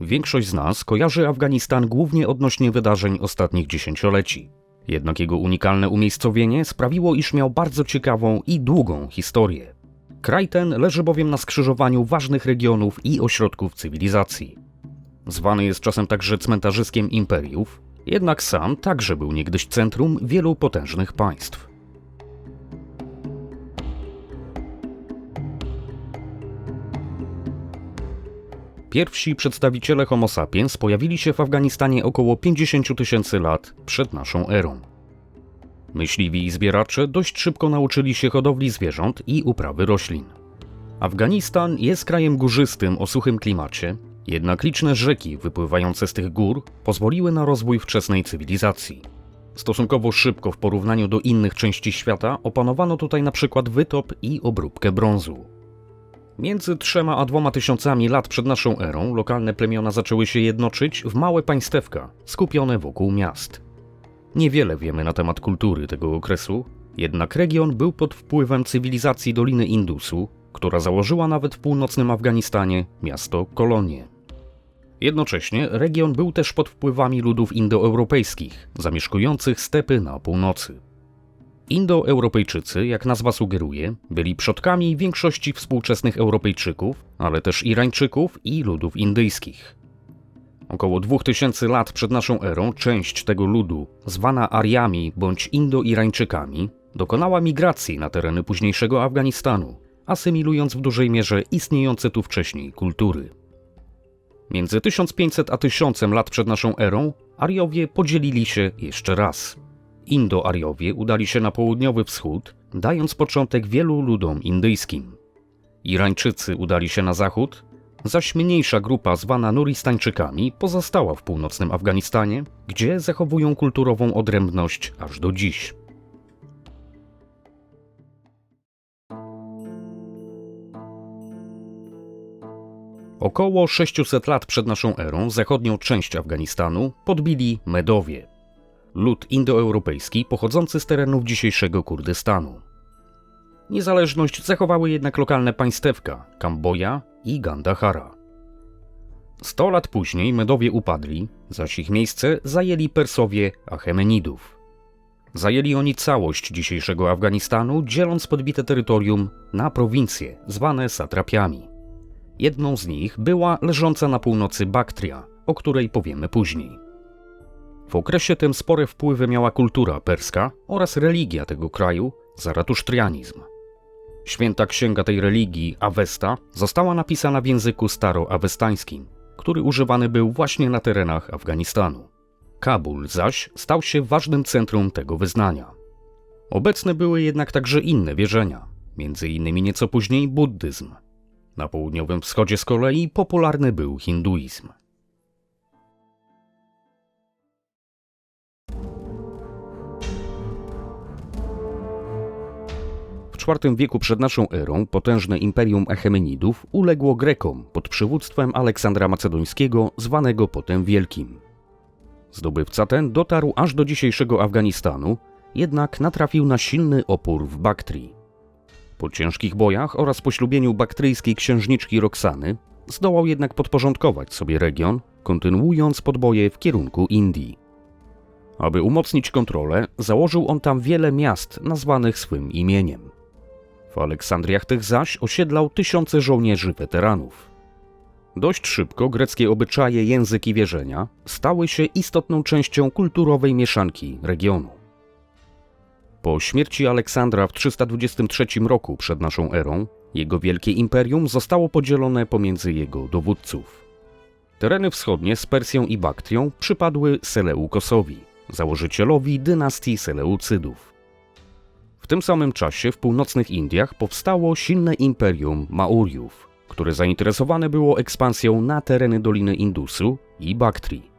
Większość z nas kojarzy Afganistan głównie odnośnie wydarzeń ostatnich dziesięcioleci. Jednak jego unikalne umiejscowienie sprawiło, iż miał bardzo ciekawą i długą historię. Kraj ten leży bowiem na skrzyżowaniu ważnych regionów i ośrodków cywilizacji. Zwany jest czasem także cmentarzyskiem imperiów, jednak sam także był niegdyś centrum wielu potężnych państw. Pierwsi przedstawiciele Homo sapiens pojawili się w Afganistanie około 50 tysięcy lat przed naszą erą. Myśliwi i zbieracze dość szybko nauczyli się hodowli zwierząt i uprawy roślin. Afganistan jest krajem górzystym o suchym klimacie, jednak liczne rzeki wypływające z tych gór pozwoliły na rozwój wczesnej cywilizacji. Stosunkowo szybko w porównaniu do innych części świata opanowano tutaj na przykład wytop i obróbkę brązu. Między trzema a dwoma tysiącami lat przed naszą erą lokalne plemiona zaczęły się jednoczyć w małe państewka skupione wokół miast. Niewiele wiemy na temat kultury tego okresu, jednak region był pod wpływem cywilizacji Doliny Indusu, która założyła nawet w północnym Afganistanie miasto Kolonie. Jednocześnie region był też pod wpływami ludów indoeuropejskich, zamieszkujących stepy na północy. Indoeuropejczycy, jak nazwa sugeruje, byli przodkami większości współczesnych Europejczyków, ale też Irańczyków i ludów indyjskich. Około 2000 lat przed naszą erą część tego ludu, zwana Ariami bądź Indo-Irańczykami, dokonała migracji na tereny późniejszego Afganistanu, asymilując w dużej mierze istniejące tu wcześniej kultury. Między 1500 a 1000 lat przed naszą erą Ariowie podzielili się jeszcze raz. Indo-Ariowie udali się na południowy wschód, dając początek wielu ludom indyjskim. Irańczycy udali się na zachód, zaś mniejsza grupa zwana Nuristańczykami pozostała w północnym Afganistanie, gdzie zachowują kulturową odrębność aż do dziś. Około 600 lat przed naszą erą zachodnią część Afganistanu podbili Medowie, lud indoeuropejski pochodzący z terenów dzisiejszego Kurdystanu. Niezależność zachowały jednak lokalne państewka Kamboja i Gandhara. Sto lat później Medowie upadli, zaś ich miejsce zajęli Persowie Achemenidów. Zajęli oni całość dzisiejszego Afganistanu, dzieląc podbite terytorium na prowincje zwane satrapiami. Jedną z nich była leżąca na północy Baktria, o której powiemy później. W okresie tym spore wpływy miała kultura perska oraz religia tego kraju, zaratusztrianizm. Święta księga tej religii, Avesta, została napisana w języku staroawestańskim, który używany był właśnie na terenach Afganistanu. Kabul zaś stał się ważnym centrum tego wyznania. Obecne były jednak także inne wierzenia, między innymi nieco później buddyzm. Na południowym wschodzie z kolei popularny był hinduizm. W IV wieku przed naszą erą potężne imperium Achemenidów uległo Grekom pod przywództwem Aleksandra Macedońskiego, zwanego potem Wielkim. Zdobywca ten dotarł aż do dzisiejszego Afganistanu, jednak natrafił na silny opór w Baktrii. Po ciężkich bojach oraz poślubieniu baktryjskiej księżniczki Roxany zdołał jednak podporządkować sobie region, kontynuując podboje w kierunku Indii. Aby umocnić kontrolę, założył on tam wiele miast nazwanych swym imieniem. W Aleksandriach tych zaś osiedlał tysiące żołnierzy weteranów. Dość szybko greckie obyczaje, język i wierzenia stały się istotną częścią kulturowej mieszanki regionu. Po śmierci Aleksandra w 323 roku przed naszą erą, jego wielkie imperium zostało podzielone pomiędzy jego dowódców. Tereny wschodnie z Persją i Baktrią przypadły Seleukosowi, założycielowi dynastii Seleucydów. Tym samym czasie w północnych Indiach powstało silne imperium Maurjów, które zainteresowane było ekspansją na tereny Doliny Indusu i Baktrii.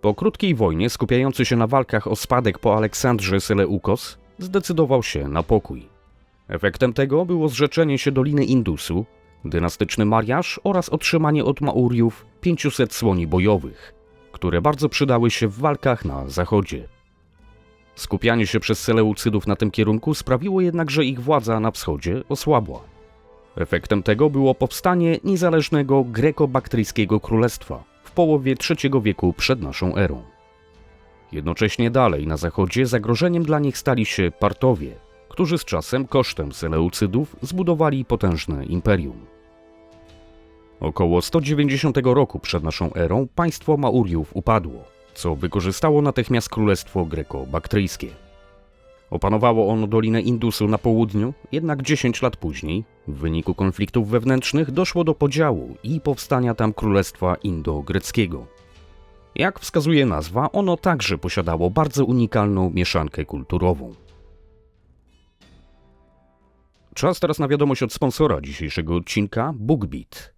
Po krótkiej wojnie skupiający się na walkach o spadek po Aleksandrze Seleukos zdecydował się na pokój. Efektem tego było zrzeczenie się Doliny Indusu, dynastyczny mariaż oraz otrzymanie od Maurjów 500 słoni bojowych, które bardzo przydały się w walkach na zachodzie. Skupianie się przez Seleucydów na tym kierunku sprawiło jednak, że ich władza na wschodzie osłabła. Efektem tego było powstanie niezależnego greko-baktryjskiego królestwa, połowie III wieku przed naszą erą. Jednocześnie dalej na zachodzie zagrożeniem dla nich stali się Partowie, którzy z czasem kosztem Seleucydów zbudowali potężne imperium. Około 190 roku przed naszą erą państwo Mauriów upadło, co wykorzystało natychmiast królestwo greko-baktryjskie. Opanowało ono Dolinę Indusu na południu, jednak 10 lat później, w wyniku konfliktów wewnętrznych, doszło do podziału i powstania tam Królestwa Indo-Greckiego. Jak wskazuje nazwa, ono także posiadało bardzo unikalną mieszankę kulturową. Czas teraz na wiadomość od sponsora dzisiejszego odcinka BookBeat.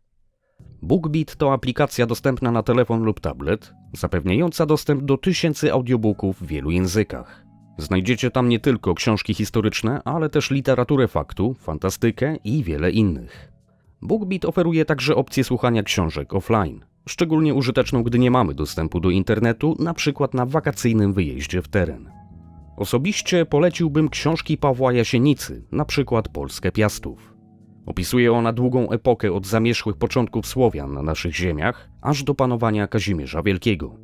BookBeat to aplikacja dostępna na telefon lub tablet, zapewniająca dostęp do tysięcy audiobooków w wielu językach. Znajdziecie tam nie tylko książki historyczne, ale też literaturę faktu, fantastykę i wiele innych. BookBeat oferuje także opcję słuchania książek offline, szczególnie użyteczną, gdy nie mamy dostępu do internetu, na przykład na wakacyjnym wyjeździe w teren. Osobiście poleciłbym książki Pawła Jasienicy, na przykład Polskę Piastów. Opisuje ona długą epokę od zamierzchłych początków Słowian na naszych ziemiach, aż do panowania Kazimierza Wielkiego.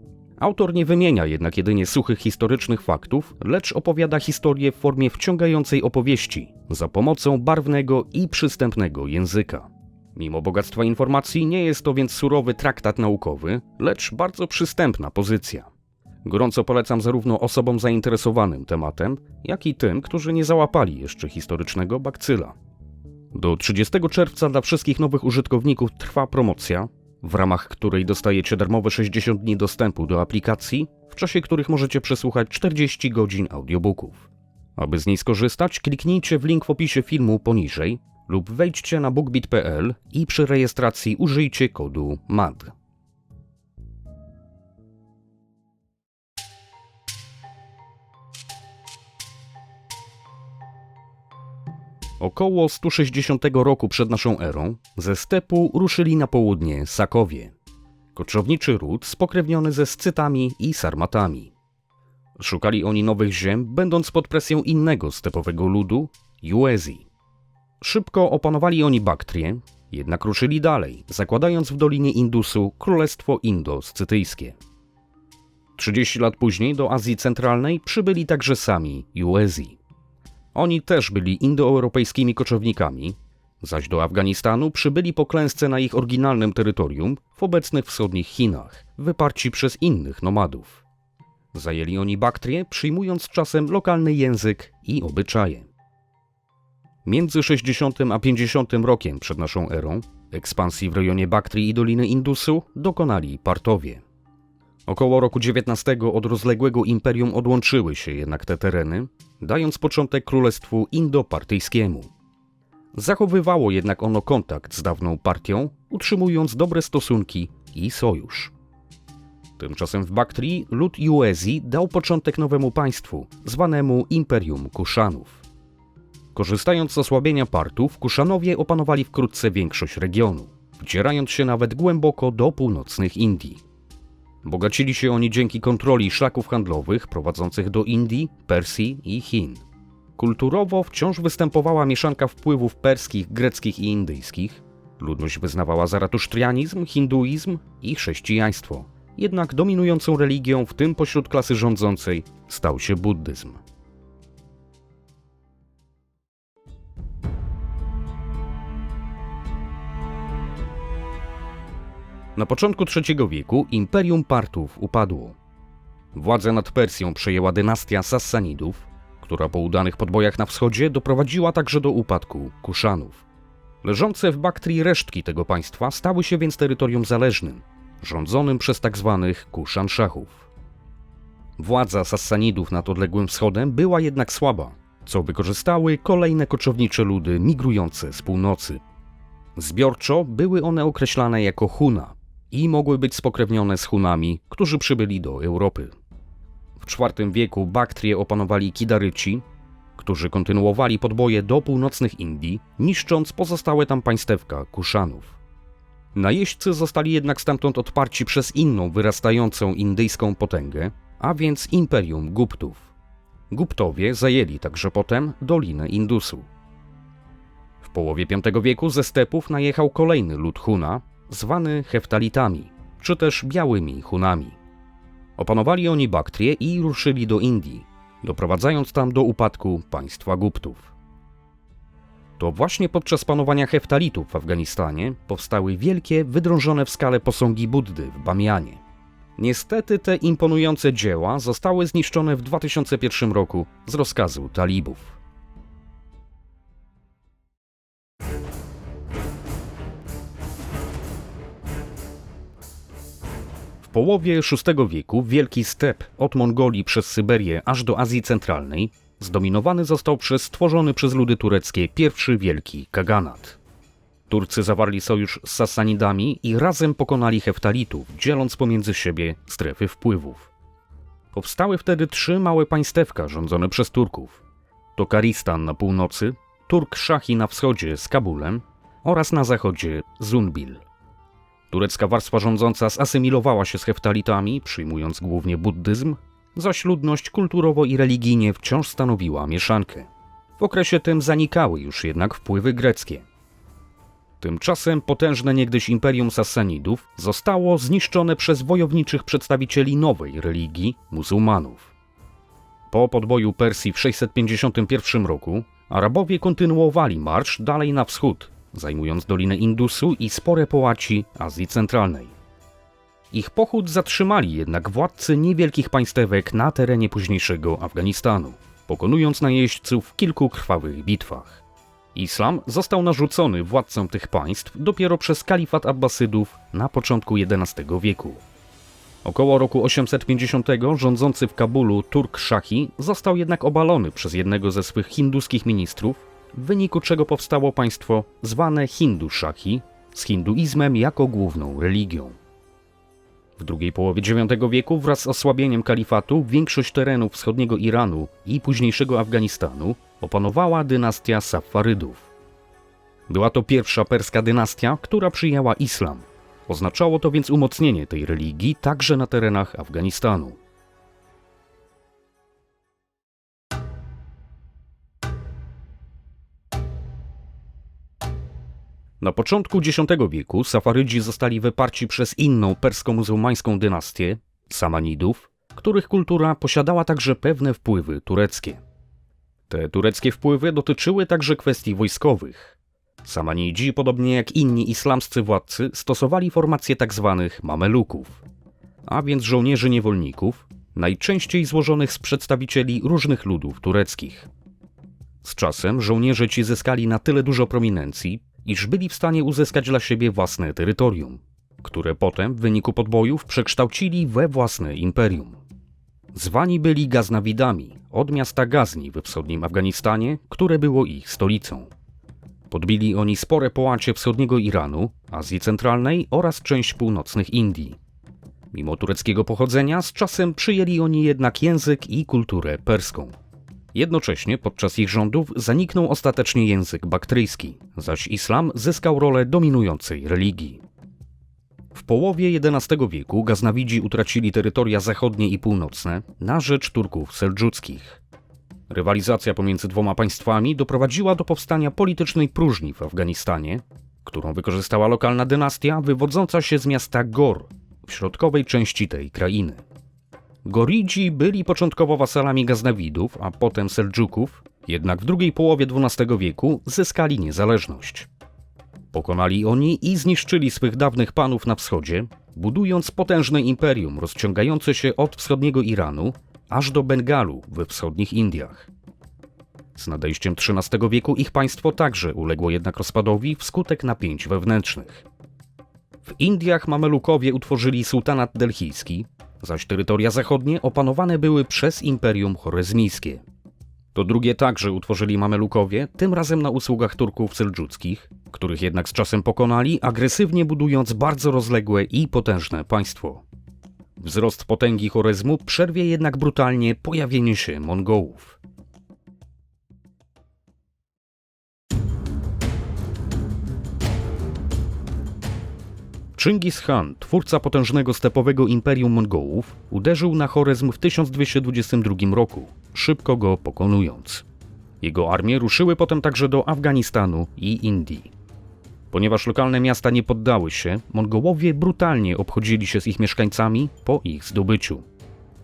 Autor nie wymienia jednak jedynie suchych historycznych faktów, lecz opowiada historię w formie wciągającej opowieści, za pomocą barwnego i przystępnego języka. Mimo bogactwa informacji nie jest to więc surowy traktat naukowy, lecz bardzo przystępna pozycja. Gorąco polecam zarówno osobom zainteresowanym tematem, jak i tym, którzy nie załapali jeszcze historycznego bakcyla. Do 30 czerwca dla wszystkich nowych użytkowników trwa promocja, w ramach której dostajecie darmowe 60 dni dostępu do aplikacji, w czasie których możecie przesłuchać 40 godzin audiobooków. Aby z niej skorzystać, kliknijcie w link w opisie filmu poniżej lub wejdźcie na bookbit.pl i przy rejestracji użyjcie kodu MAD. Około 160 roku przed naszą erą ze stepu ruszyli na południe Sakowie. Koczowniczy ród spokrewniony ze Scytami i Sarmatami. Szukali oni nowych ziem, będąc pod presją innego stepowego ludu, Juezji. Szybko opanowali oni Baktrię, jednak ruszyli dalej, zakładając w Dolinie Indusu Królestwo Indo-Scytyjskie. 30 lat później do Azji Centralnej przybyli także sami Juezji. Oni też byli indoeuropejskimi koczownikami, zaś do Afganistanu przybyli po klęsce na ich oryginalnym terytorium w obecnych wschodnich Chinach, wyparci przez innych nomadów. Zajęli oni Baktrię, przyjmując czasem lokalny język i obyczaje. Między 60 a 50 rokiem przed naszą erą ekspansji w rejonie Baktrii i Doliny Indusu dokonali Partowie. Około roku XIX od rozległego imperium odłączyły się jednak te tereny, dając początek królestwu indopartyjskiemu. Zachowywało jednak ono kontakt z dawną partią, utrzymując dobre stosunki i sojusz. Tymczasem w Baktrii lud Juezji dał początek nowemu państwu, zwanemu Imperium Kuszanów. Korzystając z osłabienia Partów, Kuszanowie opanowali wkrótce większość regionu, wdzierając się nawet głęboko do północnych Indii. Bogacili się oni dzięki kontroli szlaków handlowych prowadzących do Indii, Persji i Chin. Kulturowo wciąż występowała mieszanka wpływów perskich, greckich i indyjskich. Ludność wyznawała zaratusztrianizm, hinduizm i chrześcijaństwo. Jednak dominującą religią, w tym pośród klasy rządzącej, stał się buddyzm. Na początku III wieku imperium Partów upadło. Władzę nad Persją przejęła dynastia Sassanidów, która po udanych podbojach na wschodzie doprowadziła także do upadku Kuszanów. Leżące w Baktrii resztki tego państwa stały się więc terytorium zależnym, rządzonym przez tzw. Tak Kuszanszachów. Władza Sassanidów nad odległym wschodem była jednak słaba, co wykorzystały kolejne koczownicze ludy migrujące z północy. Zbiorczo były one określane jako Huna, i mogły być spokrewnione z Hunami, którzy przybyli do Europy. W IV wieku Baktrię opanowali Kidaryci, którzy kontynuowali podboje do północnych Indii, niszcząc pozostałe tam państewka Kuszanów. Najeźdźcy zostali jednak stamtąd odparci przez inną wyrastającą indyjską potęgę, a więc Imperium Guptów. Guptowie zajęli także potem Dolinę Indusu. W połowie V wieku ze stepów najechał kolejny lud Huna, zwany Heftalitami, czy też białymi Hunami. Opanowali oni Baktrię i ruszyli do Indii, doprowadzając tam do upadku państwa Guptów. To właśnie podczas panowania heftalitów w Afganistanie powstały wielkie, wydrążone w skale posągi Buddy w Bamianie. Niestety te imponujące dzieła zostały zniszczone w 2001 roku z rozkazu talibów. Połowie VI wieku wielki step od Mongolii przez Syberię aż do Azji Centralnej zdominowany został przez stworzony przez ludy tureckie pierwszy wielki kaganat. Turcy zawarli sojusz z Sassanidami i razem pokonali Heftalitów, dzieląc pomiędzy siebie strefy wpływów. Powstały wtedy trzy małe państewka rządzone przez Turków. Tokaristan na północy, Turk Szachi na wschodzie z Kabulem oraz na zachodzie Zunbil. Turecka warstwa rządząca zasymilowała się z Heftalitami, przyjmując głównie buddyzm, zaś ludność kulturowo i religijnie wciąż stanowiła mieszankę. W okresie tym zanikały już jednak wpływy greckie. Tymczasem potężne niegdyś imperium Sassanidów zostało zniszczone przez wojowniczych przedstawicieli nowej religii muzułmanów. Po podboju Persji w 651 roku Arabowie kontynuowali marsz dalej na wschód, zajmując Dolinę Indusu i spore połaci Azji Centralnej. Ich pochód zatrzymali jednak władcy niewielkich państewek na terenie późniejszego Afganistanu, pokonując najeźdźców w kilku krwawych bitwach. Islam został narzucony władcom tych państw dopiero przez kalifat Abbasydów na początku XI wieku. Około roku 850 rządzący w Kabulu Turk Szachi został jednak obalony przez jednego ze swych hinduskich ministrów, w wyniku czego powstało państwo zwane Hindu Szachi z hinduizmem jako główną religią. W drugiej połowie IX wieku wraz z osłabieniem kalifatu większość terenów wschodniego Iranu i późniejszego Afganistanu opanowała dynastia Safarydów. Była to pierwsza perska dynastia, która przyjęła islam. Oznaczało to więc umocnienie tej religii także na terenach Afganistanu. Na początku X wieku Safarydzi zostali wyparci przez inną persko-muzułmańską dynastię, Samanidów, których kultura posiadała także pewne wpływy tureckie. Te tureckie wpływy dotyczyły także kwestii wojskowych. Samanidzi, podobnie jak inni islamscy władcy, stosowali formacje tzw. Tak mameluków, a więc żołnierzy niewolników, najczęściej złożonych z przedstawicieli różnych ludów tureckich. Z czasem żołnierze ci zyskali na tyle dużo prominencji, iż byli w stanie uzyskać dla siebie własne terytorium, które potem w wyniku podbojów przekształcili we własne imperium. Zwani byli Gaznawidami od miasta Gazni we wschodnim Afganistanie, które było ich stolicą. Podbili oni spore połacie wschodniego Iranu, Azji Centralnej oraz część północnych Indii. Mimo tureckiego pochodzenia, z czasem przyjęli oni jednak język i kulturę perską. Jednocześnie podczas ich rządów zaniknął ostatecznie język baktryjski, zaś islam zyskał rolę dominującej religii. W połowie XI wieku Gaznawidzi utracili terytoria zachodnie i północne na rzecz Turków seldżuckich. Rywalizacja pomiędzy dwoma państwami doprowadziła do powstania politycznej próżni w Afganistanie, którą wykorzystała lokalna dynastia wywodząca się z miasta Gor w środkowej części tej krainy. Goridzi byli początkowo wasalami Gaznawidów, a potem Seldżuków, jednak w drugiej połowie XII wieku zyskali niezależność. Pokonali oni i zniszczyli swych dawnych panów na wschodzie, budując potężne imperium rozciągające się od wschodniego Iranu aż do Bengalu we wschodnich Indiach. Z nadejściem XIII wieku ich państwo także uległo jednak rozpadowi wskutek napięć wewnętrznych. W Indiach Mamelukowie utworzyli sułtanat delhijski, zaś terytoria zachodnie opanowane były przez Imperium Chorezmijskie. To drugie także utworzyli Mamelukowie, tym razem na usługach Turków seldżuckich, których jednak z czasem pokonali, agresywnie budując bardzo rozległe i potężne państwo. Wzrost potęgi Chorezmu przerwie jednak brutalnie pojawienie się Mongołów. Chingis Khan, twórca potężnego stepowego imperium Mongołów, uderzył na Chorezm w 1222 roku, szybko go pokonując. Jego armie ruszyły potem także do Afganistanu i Indii. Ponieważ lokalne miasta nie poddały się, Mongołowie brutalnie obchodzili się z ich mieszkańcami po ich zdobyciu.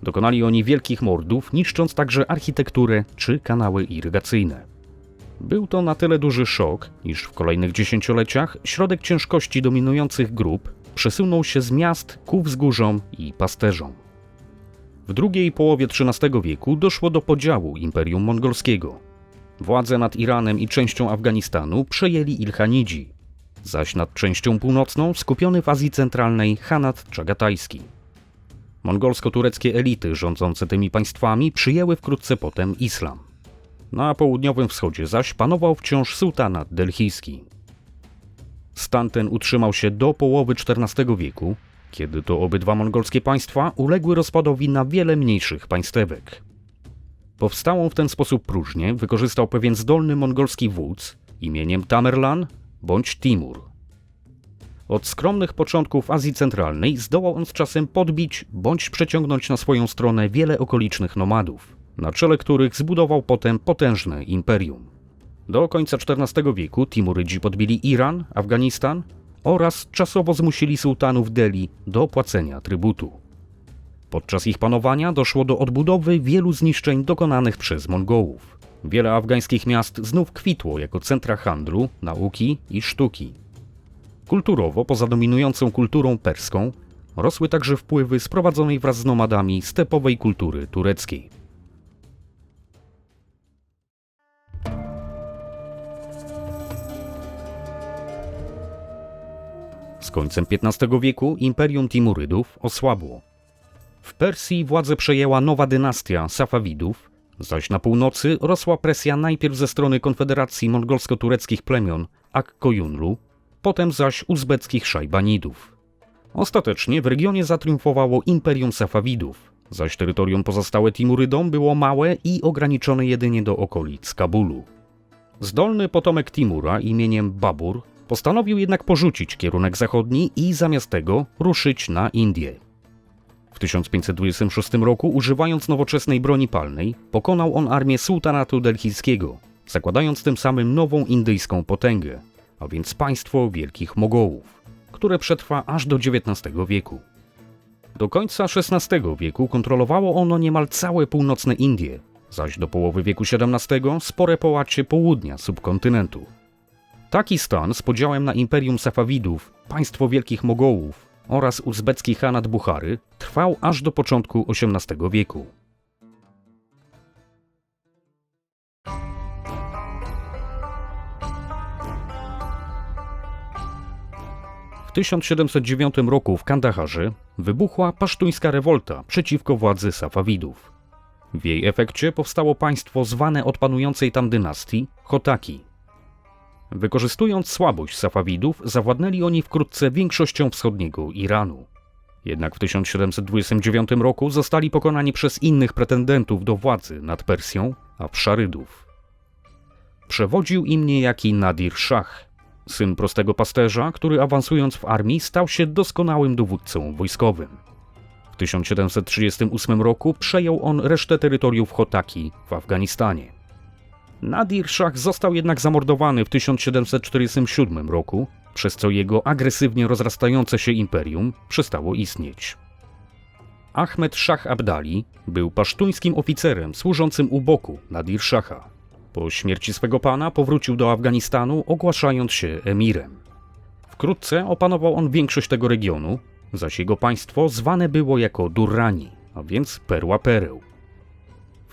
Dokonali oni wielkich mordów, niszcząc także architekturę czy kanały irygacyjne. Był to na tyle duży szok, iż w kolejnych dziesięcioleciach środek ciężkości dominujących grup przesunął się z miast ku wzgórzom i pasterzom. W drugiej połowie XIII wieku doszło do podziału Imperium Mongolskiego. Władzę nad Iranem i częścią Afganistanu przejęli Ilchanidzi, zaś nad częścią północną skupiony w Azji Centralnej Hanat Czagatajski. Mongolsko-tureckie elity rządzące tymi państwami przyjęły wkrótce potem islam. Na południowym wschodzie zaś panował wciąż sułtanat delhijski. Stan ten utrzymał się do połowy XIV wieku, kiedy to obydwa mongolskie państwa uległy rozpadowi na wiele mniejszych państewek. Powstałą w ten sposób próżnię wykorzystał pewien zdolny mongolski wódz imieniem Tamerlan bądź Timur. Od skromnych początków Azji Centralnej zdołał on z czasem podbić bądź przeciągnąć na swoją stronę wiele okolicznych nomadów, na czele których zbudował potem potężne imperium. Do końca XIV wieku Timurydzi podbili Iran, Afganistan oraz czasowo zmusili sułtanów Delhi do płacenia trybutu. Podczas ich panowania doszło do odbudowy wielu zniszczeń dokonanych przez Mongołów. Wiele afgańskich miast znów kwitło jako centra handlu, nauki i sztuki. Kulturowo, poza dominującą kulturą perską, rosły także wpływy sprowadzonej wraz z nomadami stepowej kultury tureckiej. Z końcem XV wieku imperium Timurydów osłabło. W Persji władzę przejęła nowa dynastia Safawidów, zaś na północy rosła presja najpierw ze strony Konfederacji Mongolsko-Tureckich Plemion Akkojunlu, potem zaś uzbeckich Szajbanidów. Ostatecznie w regionie zatriumfowało Imperium Safawidów, zaś terytorium pozostałe Timurydom było małe i ograniczone jedynie do okolic Kabulu. Zdolny potomek Timura imieniem Babur postanowił jednak porzucić kierunek zachodni i zamiast tego ruszyć na Indię. W 1526 roku, używając nowoczesnej broni palnej, pokonał on armię sułtanatu delhijskiego, zakładając tym samym nową indyjską potęgę, a więc państwo wielkich Mogołów, które przetrwa aż do XIX wieku. Do końca XVI wieku kontrolowało ono niemal całe północne Indie, zaś do połowy wieku XVII spore połacie południa subkontynentu. Taki stan z podziałem na Imperium Safawidów, państwo wielkich Mogołów oraz uzbecki Hanat Buchary trwał aż do początku XVIII wieku. W 1709 roku w Kandaharze wybuchła pasztuńska rewolta przeciwko władzy Safawidów. W jej efekcie powstało państwo zwane od panującej tam dynastii Hotaki. Wykorzystując słabość Safawidów, zawładnęli oni wkrótce większością wschodniego Iranu. Jednak w 1729 roku zostali pokonani przez innych pretendentów do władzy nad Persją, a Szarydów. Przewodził im niejaki Nadir Shah, syn prostego pasterza, który awansując w armii stał się doskonałym dowódcą wojskowym. W 1738 roku przejął on resztę terytoriów Hotaki w Afganistanie. Nadir Shah został jednak zamordowany w 1747 roku, przez co jego agresywnie rozrastające się imperium przestało istnieć. Ahmed Shah Abdali był pasztuńskim oficerem służącym u boku Nadir Shaha. Po śmierci swego pana powrócił do Afganistanu, ogłaszając się emirem. Wkrótce opanował on większość tego regionu, zaś jego państwo zwane było jako Durrani, a więc perła pereł.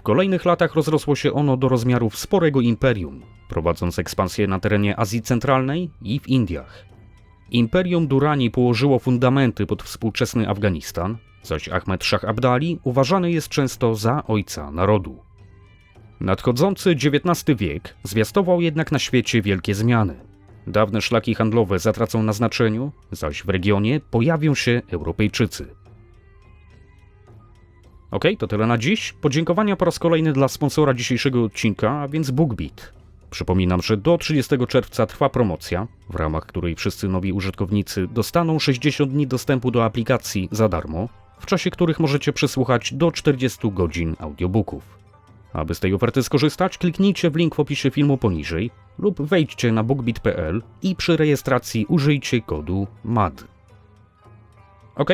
Kolejnych latach rozrosło się ono do rozmiarów sporego imperium, prowadząc ekspansję na terenie Azji Centralnej i w Indiach. Imperium Durrani położyło fundamenty pod współczesny Afganistan, zaś Ahmed Shah Abdali uważany jest często za ojca narodu. Nadchodzący XIX wiek zwiastował jednak na świecie wielkie zmiany. Dawne szlaki handlowe zatracą na znaczeniu, zaś w regionie pojawią się Europejczycy. Ok, to tyle na dziś. Podziękowania po raz kolejny dla sponsora dzisiejszego odcinka, a więc BookBeat. Przypominam, że do 30 czerwca trwa promocja, w ramach której wszyscy nowi użytkownicy dostaną 60 dni dostępu do aplikacji za darmo, w czasie których możecie przesłuchać do 40 godzin audiobooków. Aby z tej oferty skorzystać, kliknijcie w link w opisie filmu poniżej lub wejdźcie na bookbit.pl i przy rejestracji użyjcie kodu MAD. Ok,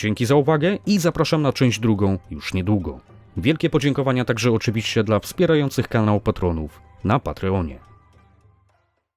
dzięki za uwagę i zapraszam na część drugą już niedługo. Wielkie podziękowania także oczywiście dla wspierających kanał patronów na Patreonie.